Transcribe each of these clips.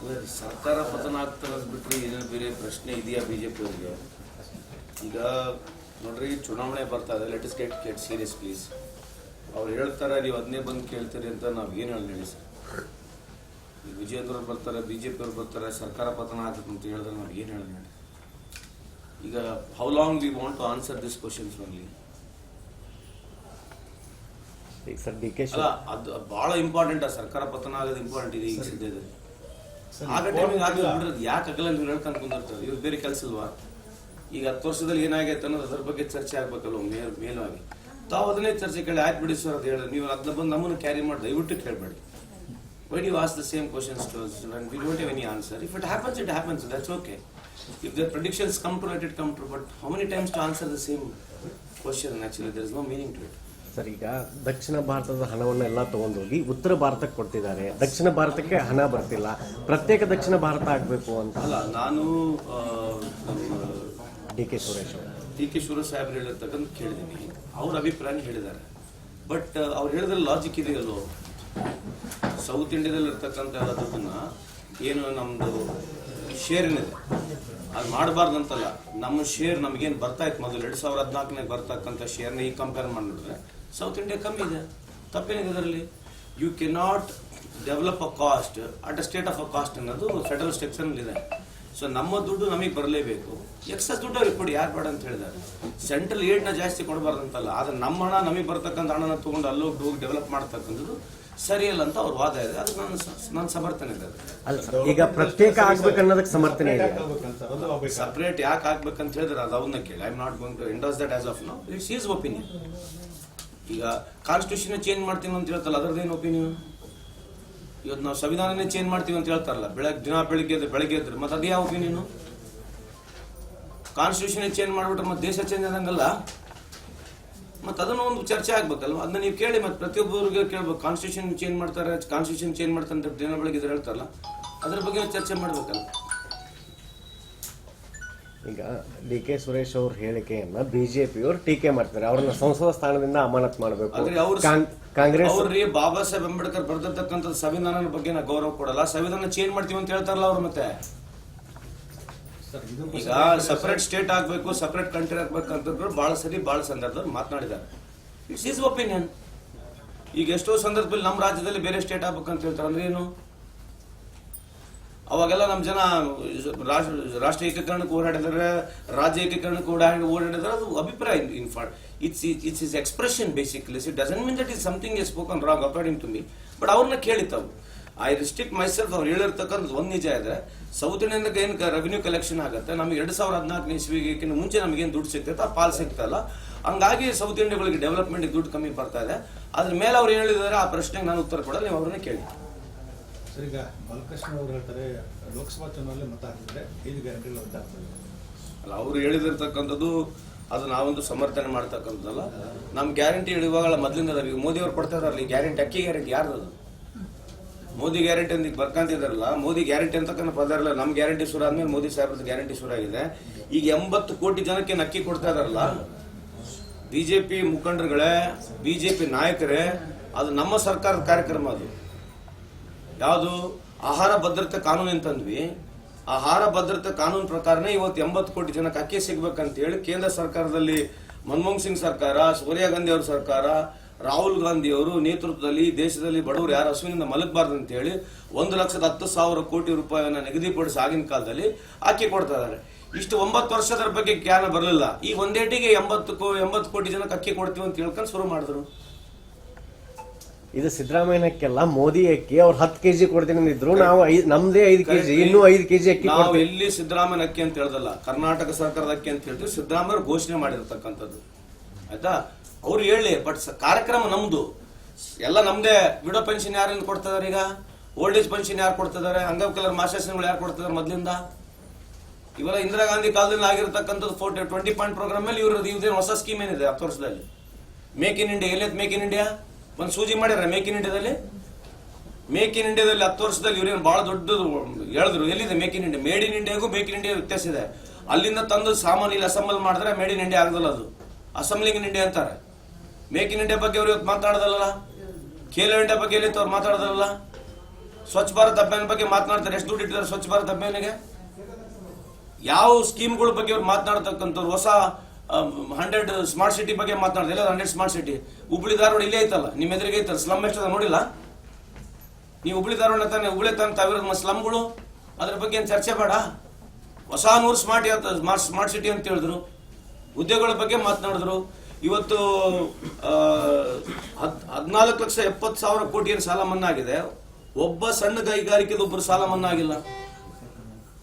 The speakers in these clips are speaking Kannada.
ಅಲ್ಲ ಸರ್ಕಾರ ಪತನ ಆಗ್ತಾರ ಬಿಟ್ರೆ ಏನೇನು ಬೇರೆ ಪ್ರಶ್ನೆ ಇದೆಯಾ ಬಿಜೆಪಿ ಅವರಿಗೆ ಈಗ ನೋಡ್ರಿ ಚುನಾವಣೆ ಬರ್ತಾ ಇದೆ. Let us get get serious please ಅವ್ರು ಹೇಳ್ತಾರೆ ನೀವು ಅದನ್ನೇ ಬಂದು ಕೇಳ್ತೀರಿ ಅಂತ ನಾವು ಏನು ಹೇಳಿ ಸರ್? ಈಗ ವಿಜಯೇಂದ್ರ ಬರ್ತಾರೆ ಬಿ ಜೆ ಪಿಯವ್ರು ಬರ್ತಾರೆ ಸರ್ಕಾರ ಪತನ ಆಗುತ್ತೆ ಅಂತ ಹೇಳಿದ್ರೆ ನಾವು ಏನು ಹೇಳಿ? ಈಗ how long we want to answer this questions only ಅಲ್ಲ ಅದು ಬಹಳ ಇಂಪಾರ್ಟೆಂಟ್ ಆ ಸರ್ಕಾರ ಪತನ ಆಗೋದು ಇಂಪಾರ್ಟೆಂಟ್ ಇದೆ ಈಗ ಸಿದ್ಧ ಸರ್, ಆಗ ಟೈಮಿಗೆ ಆಗಿ ಕೋರ್ಟ್ ಯಾಕೆ ಆಗಲ್ಲ ನೀವು ಹೇಳ್ಕೊಂಡು ಕುಂದಿರ್ತಾರೆ? ಇವ್ರು ಬೇರೆ ಕೆಲಸ ಇಲ್ವಾ ಈಗ ಹತ್ತು ವರ್ಷದಲ್ಲಿ ಏನಾಗೈತೆ ಅನ್ನೋದು ಅದ್ರ ಬಗ್ಗೆ ಚರ್ಚೆ ಆಗ್ಬೇಕಲ್ವ ಮೇಲ್ ತಾವು ಅದನ್ನೇ ಚರ್ಚೆ ಕೇಳಿ ಆಯ್ತು ಬಿಡಿ ಸರ್ ಅಂತ ಹೇಳಿದ್ರೆ ನೀವು ಅದನ್ನ ಬಂದು ನಮ್ಮನ್ನು ಕ್ಯಾರಿ ಮಾಡಿ ದಯವಿಟ್ಟು ಕೇಳಬೇಡಿ. Why the was the same questions too we don't have any answer if it happens it happens that's okay if the predictions come to let it come to but how many times to answer the same question actually there is no meaning to it sir ಈಗ ದಕ್ಷಿಣ ಭಾರತದ ಹಣವನ್ನೆಲ್ಲ ತಗೊಂಡೋಗಿ ಉತ್ತರ ಭಾರತಕ್ಕೆ ಕೊಡ್ತಿದ್ದಾರೆ. ದಕ್ಷಿಣ ಭಾರತಕ್ಕೆ ಹಣ ಬರ್ತಿಲ್ಲ. ಪ್ರತ್ಯೇಕ ದಕ್ಷಿಣ ಭಾರತ ಆಗಬೇಕು ಅಂತ. ಅಲ್ಲ ನಾನು ಡಿ ಕೆ ಸುರೇಶ್ ಅವರು. ಡಿ ಕೆ ಸುರೇಶ್ ಸಾಹೇಬ್ ಹೇಳಿರ್ತಕ್ಕಂಥ ಕೇಳಿದೀನಿ ಅವ್ರ ಅಭಿಪ್ರಾಯ ಹೇಳಿದ್ದಾರೆ. ಬಟ್ ಅವ್ರು ಹೇಳಿದ್ರೆ ಲಾಜಿಕ್ ಇದೆ ಇದೆಯಲ್ಲೋ ಸೌತ್ ಇಂಡಿಯಾದಲ್ಲಿ ಇರ್ತಕ್ಕಂಥ ಎಲ್ಲ ದುಡ್ಡನ್ನ ಏನು ನಮ್ಮದು ಶೇರ್ ಏನಿದೆ? ಅದು ಮಾಡಬಾರ್ದಂತಲ್ಲ ನಮ್ಮ ಶೇರ್ ನಮಗೇನು ಬರ್ತಾ ಇತ್ತು ಮೊದಲು? ಎರಡು ಸಾವಿರದ ಹದಿನಾಲ್ಕನೇ ಬರ್ತಕ್ಕಂಥ ಶೇರ್ನ ಈಗ ಕಂಪೇರ್ ಮಾಡಿದ್ರೆ ಸೌತ್ ಇಂಡಿಯಾ ಕಮ್ಮಿ ಇದೆ. ತಪ್ಪೇನಿದೆ ಅದರಲ್ಲಿ? You can not develop a cost at a state of a cost ಅನ್ನೋದು ಫೆಡರಲ್ ಸ್ಟೆಕ್ಷನ್ ಇದೆ ಸೊ ನಮ್ಮ ದುಡ್ಡು ನಮಗೆ ಬರಲೇಬೇಕು. ಎಕ್ಸಸ್ ದುಡ್ಡು ಅವ್ರಿಗೆ ಕೊಡಿ ಯಾರು ಬೇಡ ಅಂತ ಹೇಳಿದ್ದಾರೆ. ಸೆಂಟ್ರಲ್ ಏಡ್ನ ಜಾಸ್ತಿ ಕೊಡಬಾರ್ದಂತಲ್ಲ ಆದ್ರೆ ನಮ್ಮ ಹಣ ನಮಗೆ ಬರ್ತಕ್ಕಂಥ ಹಣನ ತಗೊಂಡು ಅಲ್ಲೋಗಿ ಹೋಗಿ ಡೆವಲಪ್ ಮಾಡ್ತಕ್ಕಂಥದ್ದು ಸರಿಯಲ್ಲ ಅಂತ ಅವ್ರ ವಾದ ಇದೆ. ಅದು ನಾನು ನಾನು ಸಮರ್ಥನೆ ಇದೆ ಅಲ್ಲ ಈಗ ಪ್ರತ್ಯೇಕ ಆಗ್ಬೇಕು ಅನ್ನೋದಕ್ಕೆ ಸಮರ್ಥನೆ ಇದೆ. ಸಪ್ರೇಟ್ ಯಾಕೆ ಆಗ್ಬೇಕಂತ ಹೇಳಿದ್ರೆ ಅದು ಅವನ್ನ ಕೇಳಿ. I am not going to endorse that as of now it's his opinion ಈಗ ಕಾನ್ಸ್ಟಿಟ್ಯೂಷನ್ ಚೇಂಜ್ ಮಾಡ್ತೀನಿ ಅಂತ ಹೇಳ್ತಾರಲ್ಲ ಅದರದ್ದೇನು ಒಪಿನಿಯನ್ ಇವತ್ತು ನಾವು ಸಂವಿಧಾನನೇ ಚೇಂಜ್ ಮಾಡ್ತೀವಿ ಅಂತ ಹೇಳ್ತಾರಲ್ಲ ಬೆಳಗ್ಗೆ ದಿನ ಬೆಳಿಗ್ಗೆ ಎದ್ದು, ಬೆಳಗ್ಗೆ ಎದ್ರೆ ಮತ್ತೆ ಅದೇ ಯಾವ ಒಪಿನಿಯನ್ ಕಾನ್ಸ್ಟಿಟ್ಯೂಷನ್ ಚೇಂಜ್ ಮಾಡಿಬಿಟ್ರೆ ಮತ್ತೆ ದೇಶ ಚೇಂಜ್ ಆದಂಗಲ್ಲ? ಮತ್ತೆ ಅದನ್ನು ಒಂದು ಚರ್ಚೆ ಆಗ್ಬೇಕಲ್ವ? ಅದನ್ನ ನೀವು ಕೇಳಿ, ಮತ್ತೆ ಪ್ರತಿಯೊಬ್ಬರಿಗೆ ಕೇಳ್ಬೇಕು. ಕಾನ್ಸ್ಟಿಟ್ಯೂಷನ್ ಚೇಂಜ್ ಮಾಡ್ತಾರೆ ಕಾನ್ಸ್ಟಿಟ್ಯೂಷನ್ ಚೇಂಜ್ ಮಾಡ್ತಾರೆ ದಿನ ಬೆಳಗ್ಗೆ ಹೇಳ್ತಾರಲ್ಲ, ಅದ್ರ ಬಗ್ಗೆ ಚರ್ಚೆ ಮಾಡ್ಬೇಕಲ್ಲ ಈಗ ಡಿ ಕೆ ಸುರೇಶ್ ಅವ್ರ ಹೇಳಿಕೆಯನ್ನ ಬಿಜೆಪಿಯವರು ಟೀಕೆ ಮಾಡ್ತಾರೆ. ಅವ್ರನ್ನ ಸಂಸದ ಸ್ಥಾನದಿಂದ ಅಮಾನತ್ ಮಾಡಬೇಕು. ಕಾಂಗ್ರೆಸ್ ಅವ್ರಿ ಬಾಬಾ ಸಾಹೇಬ್ ಅಂಬೇಡ್ಕರ್ ಬರ್ದಿರ್ತಕ್ಕಂಥ ಸಂವಿಧಾನದ ಬಗ್ಗೆ ನಾವು ಗೌರವ ಕೊಡಲ್ಲ. ಸಂವಿಧಾನ ಚೇಂಜ್ ಮಾಡ್ತೀವಿ ಅಂತ ಹೇಳ್ತಾರಲ್ಲ ಅವ್ರು ಮತ್ತೆ. ಈಗ ಸಪರೇಟ್ ಸ್ಟೇಟ್ ಆಗ್ಬೇಕು ಸಪರೇಟ್ ಕಂಟ್ರಿ ಆಗ್ಬೇಕು ಅಂತಂದ್ರೆ ಬಹಳ ಸರಿ ಬಹಳ ಸಂದರ್ಭದಲ್ಲಿ ಮಾತನಾಡಿದ್ದಾರೆ. ಇಟ್ಸ್ ಈಸ್ ಒಪಿನಿಯನ್ ಈಗ ಎಷ್ಟೋ ಸಂದರ್ಭದಲ್ಲಿ ನಮ್ಮ ರಾಜ್ಯದಲ್ಲಿ ಬೇರೆ ಸ್ಟೇಟ್ ಆಗ್ಬೇಕಂತ ಹೇಳ್ತಾರೆ ಅಂದ್ರೆ ಏನು? ಅವಾಗೆಲ್ಲ ನಮ್ಮ ಜನ ರಾಷ್ಟ್ರ ರಾಷ್ಟ್ರ ಏಕೀಕರಣಕ್ಕೆ ಓಡಾಡಿದ್ರೆ ರಾಜ್ಯ ಏಕೀಕರಣಕ್ಕೆ ಓಡಾಡಿ ಓಡಾಡಿದ್ರೆ ಅದು ಅಭಿಪ್ರಾಯ in fact it's it's is expression basically it doesn't mean that is something is spoken wrong according to me but ಅವ್ರನ್ನ ಕೇಳಿತಾವು ಐ ರಿಸ್ಟ್ರಿಕ್ಟ್ ಮೈಸೆಲ್ಫ್ ಅವ್ರು ಹೇಳಿರ್ತಕ್ಕಂಥದ್ದು ಒಂದು ನಿಜ ಇದೆ ಸೌತ್ ಇಂಡಿಯನ್ ಏನು ರೆವಿನ್ಯೂ ಕಲೆಕ್ಷನ್ ಆಗುತ್ತೆ, ನಮಗೆ ಎರಡು ಸಾವಿರದ ಹದಿನಾಲ್ಕನೇ ಇಸ್ವಿಗೆ ಮುಂಚೆ ನಮಗೇನು ದುಡ್ಡು ಸಿಗ್ತೈತೆ, ಆ ಪಾಲ್ ಸಿಗ್ತಲ್ಲ ಹಂಗಾಗಿ ಸೌತ್ ಇಂಡಿಯಾಗಳಿಗೆ ಡೆವಲಪ್ಮೆಂಟ್ ದುಡ್ಡು ಕಮ್ಮಿ ಬರ್ತಾ ಇದೆ. ಅದ್ರ ಮೇಲೆ ಅವ್ರು ಹೇಳಿದಾರೆ ಆ ಪ್ರಶ್ನೆಗೆ ನಾನು ಉತ್ತರ ಕೊಡಲ್ಲ, ನೀವು ಅವ್ರನ್ನ ಕೇಳಿ. ಸರ್, ಈಗ ಬಾಲಕೃಷ್ಣ ಅವರು ಹೇಳ್ತಾರೆ ಲೋಕಸಭಾ ಚುನಾವಣೆ ಮತ ಹಾಕಿದ್ರೆ ಐದು ಗ್ಯಾರಂಟಿ ಮತ ಆಗ್ತದೆ. ಅಲ್ಲ ಅವರು ಹೇಳಿದಿರ್ತಕ್ಕಂಥದ್ದು ಅದು ನಾವೊಂದು ಸಮರ್ಥನೆ ಮಾಡ್ತಕ್ಕಂಥದ್ದಲ್ಲ. ನಮ್ಮ ಗ್ಯಾರಂಟಿ ಇಡುವಾಗ ಮೊದಲಿಂದ. ಈಗ ಮೋದಿ ಅವ್ರು ಕೊಡ್ತಾ ಗ್ಯಾರಂಟಿ ಅಕ್ಕಿ ಗ್ಯಾರಂಟಿ ಯಾರ್ದು ಮೋದಿ ಗ್ಯಾರಂಟಿ ಅಂತ ಬರ್ಕಂತಿದಾರಲ್ಲ ಮೋದಿ ಗ್ಯಾರಂಟಿ ಅಂತಕ್ಕಂಥ ಪದ ಇರಲ್ಲ ನಮ್ಮ ಗ್ಯಾರಂಟಿ ಶುರು ಆದ್ಮೇಲೆ ಮೋದಿ ಸಾಹೇಬ್ರದ್ದು ಗ್ಯಾರಂಟಿ ಶುರು ಆಗಿದೆ. ಈಗ ಎಂಬತ್ತು ಕೋಟಿ ಜನಕ್ಕೆ ಅಕ್ಕಿ ಕೊಡ್ತಾ ಇದಾರಲ್ಲ ಬಿಜೆಪಿ ಮುಖಂಡರುಗಳೇ ಬಿಜೆಪಿ ನಾಯಕರೇ ಅದು ನಮ್ಮ ಸರ್ಕಾರದ ಕಾರ್ಯಕ್ರಮ ಅದು. ಯಾವುದು? ಆಹಾರ ಭದ್ರತೆ ಕಾನೂನು ಅಂತಂದ್ವಿ. ಆಹಾರ ಭದ್ರತೆ ಕಾನೂನು ಪ್ರಕಾರನೇ ಇವತ್ತು ಎಂಬತ್ತು ಕೋಟಿ ಜನಕ್ಕೆ ಅಕ್ಕಿ ಸಿಗ್ಬೇಕಂತ ಹೇಳಿ ಕೇಂದ್ರ ಸರ್ಕಾರದಲ್ಲಿ ಮನಮೋಹನ್ ಸಿಂಗ್ ಸರ್ಕಾರ, ಸೋನಿಯಾ ಗಾಂಧಿ ಅವ್ರ ಸರ್ಕಾರ, ರಾಹುಲ್ ಗಾಂಧಿ ಅವರು ನೇತೃತ್ವದಲ್ಲಿ ದೇಶದಲ್ಲಿ ಬಡವರು ಯಾರು ಹಸುವಿನಿಂದ ಮಲಗಬಾರ್ದು ಅಂತ ಹೇಳಿ ಒಂದು ಲಕ್ಷದ ಹತ್ತು ಸಾವಿರ ಕೋಟಿ ರೂಪಾಯಿಯನ್ನು ನಿಗದಿಪಡಿಸಿ ಆಗಿನ ಕಾಲದಲ್ಲಿ ಅಕ್ಕಿ ಕೊಡ್ತಾ ಇದ್ದಾರೆ. ಇಷ್ಟು ಒಂಬತ್ತು ವರ್ಷದ ಬಗ್ಗೆ ಜ್ಞಾನ ಬರಲಿಲ್ಲ. ಈ ಒಂದೇಟಿಗೆ ಎಂಬತ್ತು ಎಂಬತ್ತು ಕೋಟಿ ಜನಕ್ಕೆ ಅಕ್ಕಿ ಕೊಡ್ತೀವಿ ಅಂತ ಹೇಳ್ಕೊಂಡು ಶುರು ಮಾಡಿದ್ರು. ಇದು ಸಿದ್ದರಾಮಯ್ಯನಕ್ಕೆಲ್ಲ ಮೋದಿ ಅಕ್ಕಿ ಅವ್ರು ಹತ್ತು ಕೆಜಿ ಕೊಡ್ತೀನಿ ಅಂದಿದ್ರು ನಾವು ಐದ್ ನಮ್ದೇ ಐದು ಕೆಜಿ ಇನ್ನೂ ಐದು ಕೆಜಿ ಅಕ್ಕಿ ನಾವು ಕೊಡ್ತೀವಿ. ಎಲ್ಲಿ ಸಿದ್ದರಾಮಯ್ಯ ಅಕ್ಕಿ ಅಂತ ಹೇಳ್ದಲ್ಲ ಕರ್ನಾಟಕ ಸರ್ಕಾರದ ಅಕ್ಕಿ ಅಂತ ಹೇಳ್ತೀವಿ ಸಿದ್ದರಾಮಯ್ಯ ಘೋಷಣೆ ಮಾಡಿರ್ತಕ್ಕಂಥದ್ದು. ಆಯ್ತಾ? ಅವ್ರು ಹೇಳಿ ಬಟ್ ಕಾರ್ಯಕ್ರಮ ನಮ್ದು. ಎಲ್ಲ ನಮ್ದೇ ವಿಡೋ ಪೆನ್ಷನ್ ಯಾರಿಂದ ಕೊಡ್ತಿದಾರೆ ಈಗ? ಓಲ್ಡ್ ಏಜ್ ಪೆನ್ಷನ್ ಯಾರು ಕೊಡ್ತಿದ್ದಾರೆ ಅಂಗವಿಕಲರ ಮಾಸ್ಟರ್ಸ್ಗಳು ಯಾರು ಕೊಡ್ತಿದ್ದಾರೆ ಮೊದಲಿಂದ? ಇವೆಲ್ಲ ಇಂದಿರಾ ಗಾಂಧಿ ಕಾಲದಲ್ಲಿ ಆಗಿರ್ತಕ್ಕಂಥದ್ದು ಫೋರ್ಟಿ ಟ್ವೆಂಟಿ ಪಾಯಿಂಟ್ ಪ್ರೋಗ್ರಾಮ್ ಮೇಲೆ ಇವ್ರದ್ದು ಇವ್ರದ್ದೇನು ಹೊಸ ಸ್ಕೀಮ್ ಏನಿದೆ ಹತ್ತು ವರ್ಷದಲ್ಲಿ ಮೇಕ್ ಇನ್ ಇಂಡಿಯಾ ಎಲ್ಲಿ ಮೇಕ್ ಇನ್ ಇಂಡಿಯಾ ಒಂದು ಸೂಜಿ ಮಾಡ್ಯಾರ ಮೇಕ್ ಇನ್ ಇಂಡಿಯಾದಲ್ಲಿ? ಮೇಕ್ ಇನ್ ಇಂಡಿಯಾದಲ್ಲಿ ಹತ್ತು ವರ್ಷದಲ್ಲಿ ಇವ್ರೇನು ಬಹಳ ದೊಡ್ಡದು ಹೇಳಿದ್ರು. ಎಲ್ಲಿದೆ make in India? Made in ಇಂಡಿಯಾಗೂ make in India ವ್ಯತ್ಯಾಸ ಇದೆ. ಅಲ್ಲಿಂದ ತಂದು ಸಾಮಾನು ಇಲ್ಲಿ ಅಸೆಂಬಲ್ ಮಾಡಿದ್ರೆ ಮೇಡ್ ಇನ್ ಇಂಡಿಯಾ ಆಗದಲ್ಲ ಅದು. ಅಸೆಂಬ್ಲಿಂಗ್ ಇನ್ ಇಂಡಿಯಾ ಅಂತಾರೆ. ಮೇಕ್ ಇನ್ ಇಂಡಿಯಾ ಬಗ್ಗೆ ಅವ್ರು ಇವತ್ತು ಮಾತಾಡೋದಲ್ಲ? ಖೇಲೋ ಇಂಡಿಯಾ ಬಗ್ಗೆ ಎಲ್ಲಿತ್ತು ಅವ್ರು ಮಾತಾಡೋದಲ್ಲ? ಸ್ವಚ್ಛ ಭಾರತ್ ಅಭಿಯಾನ ಬಗ್ಗೆ ಮಾತನಾಡ್ತಾರೆ. ಎಷ್ಟು ದುಡ್ಡು ಇಟ್ಟಿದ್ದಾರೆ ಸ್ವಚ್ಛ ಭಾರತ್ ಅಭಿಯಾನಿಗೆ ಯಾವ ಸ್ಕೀಮ್ಗಳ ಬಗ್ಗೆ ಅವ್ರು ಮಾತನಾಡ್ತಕ್ಕಂಥವ್ರು? ಹೊಸ ಹಂಡ್ರೆಡ್ ಸ್ಮಾರ್ಟ್ ಸಿಟಿ ಬಗ್ಗೆ ಮಾತನಾಡ್ತಾರೆ ಎಲ್ಲ hundred smart city Hubli Dharwad ಇಲ್ಲೇ ಐತಲ್ಲ ನಿಮ್ಮ ಎದುರಿಗೆ ಐತಲ್ಲ ಸ್ಲಮ್ ಎಷ್ಟದ ನೋಡಿಲ್ಲ? ನೀವು ಹುಬ್ಳಿ ಧಾರವಾಡ ತಾನೆ, ಹುಬ್ಳಿ ತಾನೆ ತಾವಿರೋದು ಸ್ಲಮ್ಗಳು ಅದ್ರ ಬಗ್ಗೆ ಏನು ಚರ್ಚೆ ಬೇಡ. ಹೊಸ ನೂರು ಸ್ಮಾರ್ಟ್ ಸ್ಮಾರ್ಟ್ ಸ್ಮಾರ್ಟ್ ಸಿಟಿ ಅಂತ ಹೇಳಿದ್ರು. ಉದ್ಯೋಗಗಳ ಬಗ್ಗೆ ಮಾತನಾಡಿದ್ರು. ಇವತ್ತು ಹದಿನಾಲ್ಕು ಲಕ್ಷ ಎಪ್ಪತ್ತು ಸಾವಿರ ಕೋಟಿ ಏನು ಸಾಲ ಮನ್ನಾ ಆಗಿದೆ ಒಬ್ಬ ಸಣ್ಣ ಕೈಗಾರಿಕೆದು ಒಬ್ಬರು ಸಾಲ ಮನ್ನಾ ಆಗಿಲ್ಲ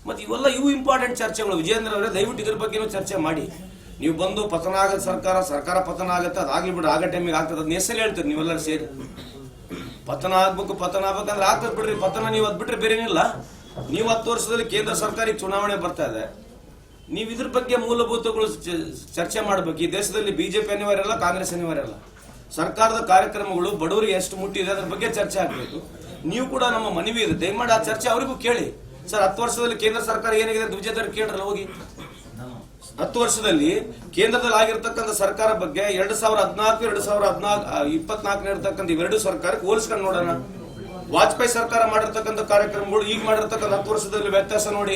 ಮತ್ತೆ ಇವೆಲ್ಲ ಇವು ಇಂಪಾರ್ಟೆಂಟ್ ಚರ್ಚೆಗಳು. ವಿಜೇಂದ್ರ ಅವರೇ, ದಯವಿಟ್ಟು ಇದ್ರ ಬಗ್ಗೆನೂ ಚರ್ಚೆ ಮಾಡಿ. ನೀವು ಬಂದು ಪತನ ಆಗದ ಸರ್ಕಾರ ಸರ್ಕಾರ ಪತನ ಆಗತ್ತೆ ಅದಾಗಿ ಬಿಡ್ರಿ ಆಗ ಟೈಮಿಗೆ ಆಗ್ತದೆ. ಅದನ್ನ ಹೆಸರು ಹೇಳ್ತೀರಿ ನೀವೆಲ್ಲರೂ ಸೇರಿ. ಪತನ ಆಗ್ಬೇಕು, ಪತನ ಆಗ್ಬೇಕಂದ್ರೆ ಆಗ್ತದೆ ಬಿಡ್ರಿ. ಪತನ ನೀವು ಅದ್ ಬಿಟ್ರೆ ಬೇರೆನಿಲ್ಲ ನೀವು ಹತ್ತು ವರ್ಷದಲ್ಲಿ ಕೇಂದ್ರ ಸರ್ಕಾರಕ್ಕೆ ಚುನಾವಣೆ ಬರ್ತಾ ಇದೆ. ನೀವು ಇದ್ರ ಬಗ್ಗೆ ಮೂಲಭೂತಗಳು ಚರ್ಚೆ ಮಾಡ್ಬೇಕು. ಈ ದೇಶದಲ್ಲಿ ಬಿಜೆಪಿ ಅನಿವಾರ್ಯ ಅಲ್ಲ, ಕಾಂಗ್ರೆಸ್ ಅನಿವಾರ್ಯ ಅಲ್ಲ. ಸರ್ಕಾರದ ಕಾರ್ಯಕ್ರಮಗಳು ಬಡವರಿಗೆ ಎಷ್ಟು ಮುಟ್ಟಿದೆ ಅದ್ರ ಬಗ್ಗೆ ಚರ್ಚೆ ಆಗ್ಬೇಕು. ನೀವು ಕೂಡ ನಮ್ಮ ಮನವಿ ಇದೆ. ದಯಮಾಡಿ ಆ ಚರ್ಚೆ ಅವರಿಗೂ ಕೇಳಿ. ಸರ್, ಹತ್ತು ವರ್ಷದಲ್ಲಿ ಕೇಂದ್ರ ಸರ್ಕಾರ ಏನಾಗಿದೆ ದ್ವಿಜೇತರ ಕೇಳ್ರಲ್ಲ, ಹೋಗಿ. ಹತ್ತು ವರ್ಷದಲ್ಲಿ ಕೇಂದ್ರದಲ್ಲಿ ಆಗಿರ್ತಕ್ಕಂಥ ಸರ್ಕಾರ ಬಗ್ಗೆ ಎರಡ್ ಸಾವಿರ ಹದಿನಾಲ್ಕು, ಎರಡ್ ಸಾವಿರ ಹದಿನಾಲ್ಕು ಇಪ್ಪತ್ನಾಲ್ಕನೇ ಇರ್ತಕ್ಕಂಥ ಇವೆರಡು ಸರ್ಕಾರಕ್ಕೆ ಹೋಲಿಸ್ಕೊಂಡು ನೋಡೋಣ. ವಾಜಪೇಯಿ ಸರ್ಕಾರ ಮಾಡಿರ್ತಕ್ಕಂಥ ಕಾರ್ಯಕ್ರಮಗಳು ಈಗ ಮಾಡಿರ್ತಕ್ಕಂಥ ಹತ್ತು ವರ್ಷದಲ್ಲಿ ವ್ಯತ್ಯಾಸ ನೋಡಿ.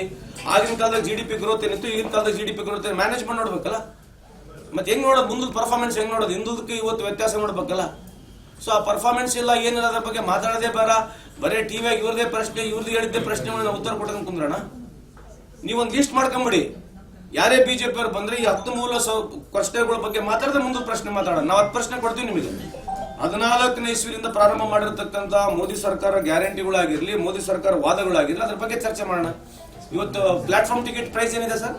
ಆಗಿನ ಕಾಲದಲ್ಲಿ ಜಿ ಡಿ ಪಿ ಗ್ರೋತ್ ಏನಿತ್ತು, ಈಗಿನ ಕಾಲದಲ್ಲಿ G D P growth manage ಮಾಡಿ ನೋಡ್ಬೇಕಲ್ಲ? ಮತ್ತೆ ಹೆಂಗ್ ನೋಡೋದು? ಮುಂದೆ ಪರ್ಫಾರ್ಮೆನ್ಸ್ ಹೆಂಗ್ ನೋಡೋದು? ಹಿಂದುದಕ್ಕೆ ಇವತ್ತು ವ್ಯತ್ಯಾಸ ನೋಡ್ಬೇಕಲ್ಲ? ಸೊ ಆ ಪರ್ಫಾರ್ಮೆನ್ಸ್ ಇಲ್ಲ, ಏನಿಲ್ಲ, ಅದ್ರ ಬಗ್ಗೆ ಮಾತಾಡೋದೇ ಬೇಡ. ಬರೀ ಟಿವಿಯಾಗಿ ಇವ್ರದೇ ಪ್ರಶ್ನೆ, ಇವ್ರದ್ದು ಹೇಳಿದ್ದೆ ಪ್ರಶ್ನೆಗಳನ್ನ ಉತ್ತರ ಕೊಡೋದನ್ನ ಕುಂದ್ರಣ. ನೀವೊಂದು ಲಿಸ್ಟ್ ಮಾಡ್ಕೊಂಬಿಡಿ. ಯಾರೇ ಬಿಜೆಪಿ ಅವರು ಬಂದ್ರೆ ಈ ಹತ್ತು ಮೂಲ ಸೌ- ಪ್ರಶ್ನೆಗಳ ಬಗ್ಗೆ ಮಾತಾಡಿದ್ರೆ ಮುಂದೆ ಪ್ರಶ್ನೆ ಮಾತಾಡೋಣ. ನಾವು ಹತ್ತು ಪ್ರಶ್ನೆ ಕೊಡ್ತೀವಿ ನಿಮಗೆ. ಹದಿನಾಲ್ಕನೇ ಇಸ್ವಿಯಿಂದ ಪ್ರಾರಂಭ ಮಾಡಿರ್ತಕ್ಕಂಥ ಮೋದಿ ಸರ್ಕಾರ ಗ್ಯಾರಂಟಿಗಳಾಗಿರ್ಲಿ ಮೋದಿ ಸರ್ಕಾರ ವಾದಗಳಾಗಿರ್ಲಿ ಅದ್ರ ಬಗ್ಗೆ ಚರ್ಚೆ ಮಾಡೋಣ. ಇವತ್ತು ಪ್ಲಾಟ್ಫಾರ್ಮ್ ಟಿಕೆಟ್ ಪ್ರೈಸ್ ಏನಿದೆ ಸರ್?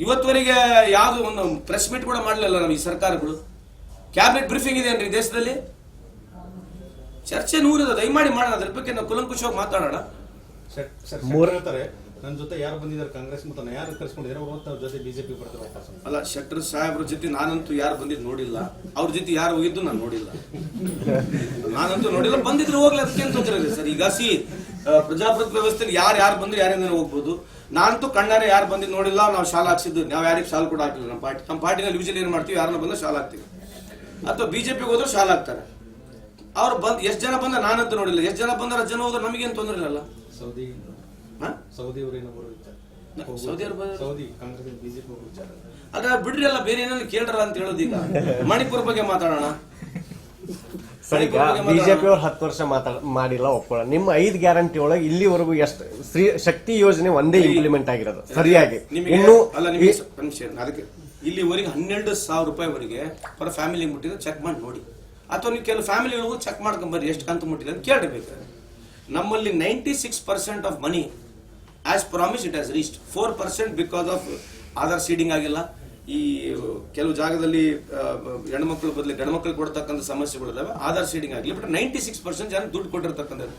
ಇವತ್ತುವರೆಗೆ ಯಾವ್ದು ಒಂದು ಪ್ರೆಸ್ ಮೀಟ್ ಕೂಡ ಮಾಡಲಿಲ್ಲ ನಾವು ಈ ಸರ್ಕಾರಗಳು. ಕ್ಯಾಬಿನೆಟ್ ಬ್ರೀಫಿಂಗ್ ಇದೆ ಏನ್ರಿ ದೇಶದಲ್ಲಿ? ಚರ್ಚೆ ನೂರಿದೆ. ದಯಮಾಡಿ ಮಾಡೋಣ. ಅದ್ರ ಬಗ್ಗೆ ನಾವು ಕುಲಂಕುಷವಾಗಿ ಮಾತಾಡೋಣ. ನನ್ನ ಜೊತೆ ಯಾರು ಬಂದಿದ್ದಾರೆ ಕಾಂಗ್ರೆಸ್ ಮತ್ತು ಯಾರು ಕರ್ಸ್ಕೊಂಡಿದ್ದಾರೆ ಅವ್ರ ಜೊತೆ ಬಿಜೆಪಿ ಬರ್ತಾರೆ ಅಲ್ಲ ಶೆಟ್ಟರ್ ಸಾಹೇಬ್ರ ಜೊತೆ ನಾನಂತೂ ಯಾರು ಬಂದಿದ್ದು ನೋಡಿಲ್ಲ. ಅವ್ರ ಜೊತೆ ಯಾರು ಹೋಗಿದ್ದು ನಾನು ನೋಡಿಲ್ಲ. ನಾನಂತೂ ನೋಡಿಲ್ಲ. ಬಂದಿದ್ರು ಹೋಗ್ಲಿ ಅದಕ್ಕೆ ತೊಂದರೆ ಇದೆ ಸರ್. ಈಗ ಸಿ ಪ್ರಜಾಪ್ರಭುತ್ವ ವ್ಯವಸ್ಥೆಯಲ್ಲಿ ಯಾರು ಯಾರು ಬಂದ್ರೆ ಯಾರಿಂದ ಹೋಗ್ಬೋದು. ನಾನಂತೂ ಕಣ್ಣಾರೆ ಯಾರು ಬಂದಿದ್ದು ನೋಡಿಲ್ಲ. ನಾವು ಶಾಲಾ ಹಾಕ್ಸಿದ್ದು ನಾವು ಯಾರಿಗೆ ಶಾಲೆ ಕೂಡ ಹಾಕಿಲ್ಲ ನಮ್ಮ ಪಾರ್ಟಿ ನಮ್ಮ ಪಾರ್ಟಿನಲ್ಲಿ ಯೂಶಲಿ ಏನು ಮಾಡ್ತೀವಿ ಯಾರನ್ನ ಬಂದ್ರೆ ಶಾಲೆ ಹಾಕ್ತೀವಿ. ಅಥವಾ ಬಿಜೆಪಿಗೆ ಹೋದ್ರೆ ಶಾಲೆ ಹಾಕ್ತಾರೆ. ಅವ್ರು ಬಂದ್ ಎಷ್ಟು ಜನ ಬಂದ ನಾನಂತೂ ನೋಡಿಲ್ಲ. ಎಷ್ಟು ಜನ ಬಂದಾರ ಜನ ಹೋದ್ರೆ ನಮಗೇನು ತೊಂದ್ರೆ ಇಲ್ಲಲ್ಲ ಸೌದಿ ಹಾ? ಸೌದಿ ವಿಚಾರ. ಸೌದಿ ಅವ್ರು ಸೌದಿ ಕಾಂಗ್ರೆಸ್ ಬಿಜೆಪಿ ಹೋಗೋ ವಿಚಾರ ಅದ್ರ ಬಿಡ್ರಿ ಅಲ್ಲ ಬೇರೆ ಏನಾದ್ರು ಕೇಳ್ರ ಅಂತ ಹೇಳೋದು ಈಗ ಮಣಿಪುರ ಬಗ್ಗೆ ಮಾತಾಡೋಣ. ಸರಿ. ಬಿಜೆಪಿ ಅವ್ರು ಹತ್ತು ವರ್ಷ ಮಾತಾಡ ಮಾಡಿಲ್ಲ ಒಪ್ಕೊಳ್ಳ. ನಿಮ್ಮ ಐದು ಗ್ಯಾರಂಟಿ ಒಳಗೆ ಇಲ್ಲಿವರೆಗೂ ಎಷ್ಟು ಶ್ರೀ ಶಕ್ತಿ ಯೋಜನೆ ಒಂದೇ ಇಂಪ್ಲಿಮೆಂಟ್ ಆಗಿರೋದು ಸರಿಯಾಗಿ. ಇನ್ನೂ ಅಲ್ಲ ಅದಕ್ಕೆ ಇಲ್ಲಿವರೆಗೆ ಹನ್ನೆರಡು ಸಾವಿರ ರೂಪಾಯಿವರೆಗೆ ಪರ ಫ್ಯಾಮಿಲಿ ಮುಟ್ಟಿದ್ರೆ ಚೆಕ್ ಮಾಡಿ ನೋಡಿ. ಅಥವಾ ನೀವು ಕೆಲವು ಫ್ಯಾಮಿಲಿಗಳಿಗೂ ಚೆಕ್ ಮಾಡ್ಕೊಂಬರ್ರಿ ಎಷ್ಟು ಕಂತು ಮುಟ್ಟಿದೆ ಅಂತ ಕೇಳಬೇಕು ನಮ್ಮಲ್ಲಿ ninety six percent of money as promise it as reach four percent because of Aadhaar seeding ಆಗಿಲ್ಲ. ಈ ಕೆಲವು ಜಾಗದಲ್ಲಿ ಹೆಣ್ಮಕ್ಳ ಬದಲು ಗಂಡ್ಮಕ್ಳು ಕೊಡ್ತಕ್ಕಂಥ ಸಮಸ್ಯೆಗಳಿದಾವೆ. ಆಧಾರ್ ಸೀಡಿಂಗ್ ಆಗಲಿ ಬಟ್ ನೈಂಟಿ ಸಿಕ್ಸ್ ಪರ್ಸೆಂಟ್ ಜನ ದುಡ್ಡು ಕೊಟ್ಟಿರ್ತಕ್ಕಂಥದ್ದು.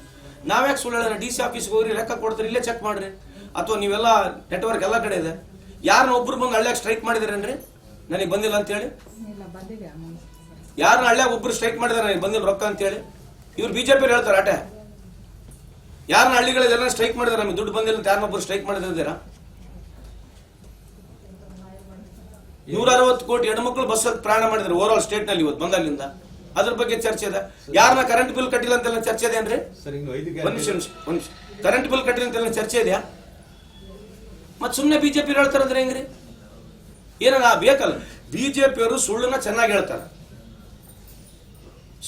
ನಾವ್ಯಾಕೆ ಸುಳ್ಳು ಡಿ ಸಿ ಆಫೀಸ್ಗೆ ಹೋಗ್ರಿ ಲೆಕ್ಕ ಕೊಡ್ತೀರಿ ಇಲ್ಲೇ ಚೆಕ್ ಮಾಡ್ರಿ. ಅಥವಾ ನೀವೆಲ್ಲ ನೆಟ್ವರ್ಕ್ ಎಲ್ಲ ಕಡೆ ಇದೆ. ಯಾರನ್ನ ಒಬ್ರು ಬಂದು ಹಳ್ಳ್ಯಾಗ ಸ್ಟ್ರೈಕ್ ಮಾಡಿದಾರೇನ್ರಿ? ನನಗೆ ಬಂದಿಲ್ಲ ಅಂತ ಹೇಳಿ ಇಲ್ಲ ಬಂದಿದೆ ಅಮೌಂಟ್ ಯಾರನ್ನ ಹಳ್ಳ್ಯಾಗ ಒಬ್ರು ಸ್ಟ್ರೈಕ್ ಮಾಡಿದಾರೆ ನನಗೆ ಬಂದಿಲ್ಲ ರೊಕ್ಕ ಅಂತ ಹೇಳಿ ಇವ್ರು ಬಿಜೆಪಿ ಹೇಳ್ತಾರೆ ಆಟೆ. ಯಾರನ್ನ ಹಳ್ಳಿಗಳಲ್ಲೆಲ್ಲ ಸ್ಟ್ರೈಕ್ ಮಾಡಿದಾರೆ? ನಮಗೆ ದುಡ್ಡು ಬಂದಿಲ್ಲ ಅಂತ ಯಾರನ್ನೊಬ್ಬರು ಸ್ಟ್ರೈಕ್ ಮಾಡಿದ್ದೀರಾ ನೂರ ಅರವತ್ತು ಕೋಟಿ ಹೆಣ್ಮಕ್ಳು ಬಸ್ಸಲ್ಲಿ ಪ್ರಯಾಣ ಮಾಡಿದ್ರು ಓವರ್ ಆಲ್ ಸ್ಟೇಟ್ನಲ್ಲಿ ಇವತ್ತು ಬಂದಲ್ಲಿಂದ. ಅದ್ರ ಬಗ್ಗೆ ಚರ್ಚೆ ಇದೆ. ಯಾರನ್ನ ಕರೆಂಟ್ ಬಿಲ್ ಕಟ್ಟಿಲ್ಲ ಅಂತೆಲ್ಲ ಚರ್ಚೆ ಇದೆ ಅಂದ್ರೆ? ಕರೆಂಟ್ ಬಿಲ್ ಕಟ್ಟಿಲ್ಲ ಅಂತೆಲ್ಲ ಚರ್ಚೆ ಇದೆಯಾ? ಮತ್ ಸುಮ್ನೆ ಬಿಜೆಪಿ ಹೇಳ್ತಾರಂದ್ರೆ ಹೆಂಗ್ರಿ? ಏನಾರ ಬೇಕಲ್ಲ. ಬಿಜೆಪಿ ಅವರು ಸುಳ್ಳನ್ನ ಚೆನ್ನಾಗಿ ಹೇಳ್ತಾರೆ.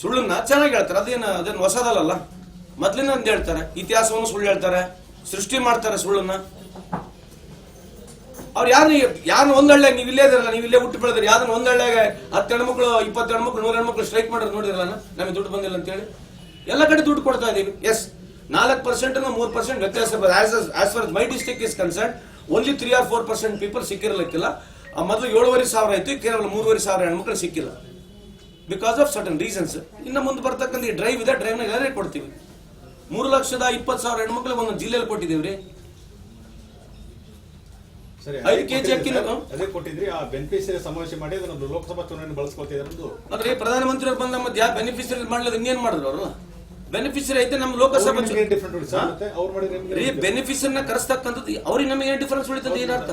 ಸುಳ್ಳನ್ನ ಚೆನ್ನಾಗಿ ಹೇಳ್ತಾರೆ. ಅದೇನು ಅದೇನು ಹೊಸದಲ್ಲ ಮೊದ್ಲಿನ ಅಂತ ಹೇಳ್ತಾರೆ, ಇತಿಹಾಸವನ್ನು ಸುಳ್ಳು ಹೇಳ್ತಾರೆ, ಸೃಷ್ಟಿ ಮಾಡ್ತಾರೆ ಸುಳ್ಳನ್ನ. ಅವ್ರು ಯಾರು ಯಾರು ಒಂದ್ ಹಳ್ಳಿಯಾಗ ನೀವು ಇಲ್ಲೇ ಇದ್ರಲ್ಲ ನೀವು ಇಲ್ಲೇ ಹುಟ್ಟು ಬೆಳೆದ್ರಿ ಯಾವ್ದನ್ನ ಹಳ್ಳಿಯಾಗ ಹತ್ತು ಹೆಣ್ಮಕ್ಳು, ಇಪ್ಪತ್ತು ಹೆಣ್ಮಕ್ಳು, ನೂರು ಹೆಣ್ಮಕ್ಳು ಸ್ಟ್ರೈಕ್ ಮಾಡೋದು ನೋಡಿರಲ್ಲ ನಮಗೆ ದುಡ್ಡು ಬಂದಿಲ್ಲ ಅಂತ ಹೇಳಿ ಎಲ್ಲ ಕಡೆ ದುಡ್ಡು ಕೊಡ್ತಾ ಇದೀವಿ. ಎಸ್ ನಾಲ್ಕು ಪರ್ಸೆಂಟ್ ಮೂರು ಪರ್ಸೆಂಟ್ ವ್ಯತ್ಯಾಸ as for my district is concern only three or four percent people ಸಿಕ್ಕಿರಲಿಕ್ಕಿಲ್ಲ. ಮೊದಲು ಏಳುವರೆ ಸಾವಿರ ಆಯ್ತು ಕೇವಲ ಮೂರುವರೆ ಸಾವಿರ ಹೆಣ್ಮಕ್ಳು ಸಿಕ್ಕಿಲ್ಲ. ಬಿಕಾಸ್ ಆಫ್ ಸರ್ಟನ್ ರೀಸನ್ಸ್ ಇನ್ನು ಮುಂದೆ ಬರ್ತಕ್ಕಂಥ ಈ ಡ್ರೈವ್ ಇದೆ ಡ್ರೈವ್ನ ಎಲ್ಲರೇ ಕೊಡ್ತೀವಿ. ಮೂರು ಲಕ್ಷದ ಇಪ್ಪತ್ತು ಸಾವಿರ ಹೆಣ್ಮಕ್ಳಿಗೆ ಒಂದೊಂದು ಜಿಲ್ಲೆಯಲ್ಲಿ ಕೊಟ್ಟಿದ್ದೀವಿ ರೀ ಸರಿ ಐದು ಕೆಜಿ ಅಕ್ಕಿ ಅದೇ ಕೊಟ್ಟಿದ್ರಿ ಆ ಬೆನಿಫಿಷರಿ ಸಮಾವೇಶ ಮಾಡಿ ಅದನ್ನು ಲೋಕಸಭಾ ಚುನಾವಣೆ ಬಳಸ್ಕೊತಿದ್ರು ಆದ್ರೆ ಪ್ರಧಾನಮಂತ್ರಿ ಅವ್ರು ಬಂದ ಮತ್ತೆ ಯಾವ ಬೆನಿಫಿಷರಿ ಮಾಡ್ಲಿಲ್ಲ ಇನ್ನೇನ್ ಮಾಡಿದ್ರು ಅವರು? ಬೆನಿಫಿಷರಿ ಐತೆ ನಮ್ಮ ಲೋಕಸಭಾ ರೀ ಬೆನಿಫಿಷರ್ ಬೆನಿಫಿಷರ್ನ ಕರೆಸ್ತಕ್ಕಂಥದ್ದು ಅವ್ರಿಗೆ ನಮಗೆ ಏನ್ ಡಿಫರೆನ್ಸ್ ಉಳಿತದೆ? ಏನರ್ಥ?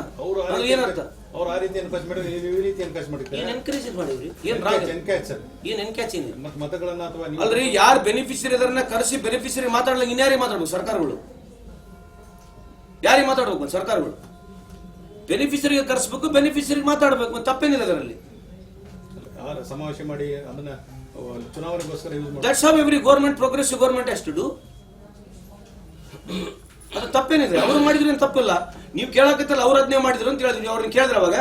ಏನರ್ಥ? ಅವ್ರು ಆ ರೀತಿ ಮಾಡಿದ್ರೆ ಈ ಏನ್ ಮಾಡಿರ್ತೀರಾ? ಎನ್ಕರೇಜ್ ಮಾಡಿವ್ರಿ ಏನ್ ಎನ್ಕ್ಯಾಚ್ ಮತ್ತೆ ಮತಗಳನ್ನ ಅಥವಾ ಅಲ್ರಿ ಯಾರು ಬೆನಿಫಿಷರಿ ಅದನ್ನ ಕರೆಸಿ ಬೆನಿಫಿಷರಿ ಮಾತಾಡ್ಲಿಕ್ಕೆ ಇನ್ಯಾರಿಗೆ ಮಾತಾಡ್ಬೇಕು? ಸರ್ಕಾರಗಳು. ಯಾರಿಗೆ ಮಾತಾಡ್ಬೇಕು ಸರ್ಕಾರಗಳು? ಬೆನಿಫಿಷರಿಗೆ ಕರೆಸ್ಬೇಕು ಬೆನಿಫಿಷರಿಗೆ ಮಾತಾಡ್ಬೇಕು ತಪ್ಪೇನಿದೆ ತಪ್ಪೇನಿಲ್ಲ ಅದರಲ್ಲಿ. ಸಮಾವೇಶ ಮಾಡಿ ಅದನ್ನ that's how every government progressive government has to do ಅದು ತಪ್ಪೇನಿದೆ. ಅವರು ಮಾಡಿದ್ರು ಏನು ತಪ್ಪಿಲ್ಲ. ನೀವು ಕೇಳಕತ್ತಲ್ಲ ಅವ್ರು ಅದನ್ನೇ ಮಾಡಿದ್ರು ಅಂತ ಹೇಳಿದ್ರು. ನೀವು ಅವ್ರನ್ನ ಕೇಳಿದ್ರೆ ಅವಾಗ?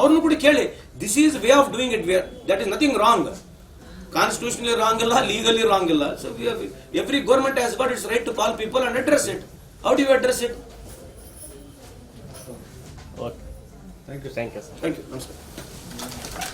ಅವ್ರನ್ನು ಕೂಡ ಕೇಳಿ. This is way of doing it that is nothing wrong constitutionally wrong ಇಲ್ಲ ಲೀಗಲಿ ರಾಂಗ್ ಇಲ್ಲ. So every government has got its right to call people and address it how do you address it okay thank you thank you sir thank you ನಮಸ್ಕಾರ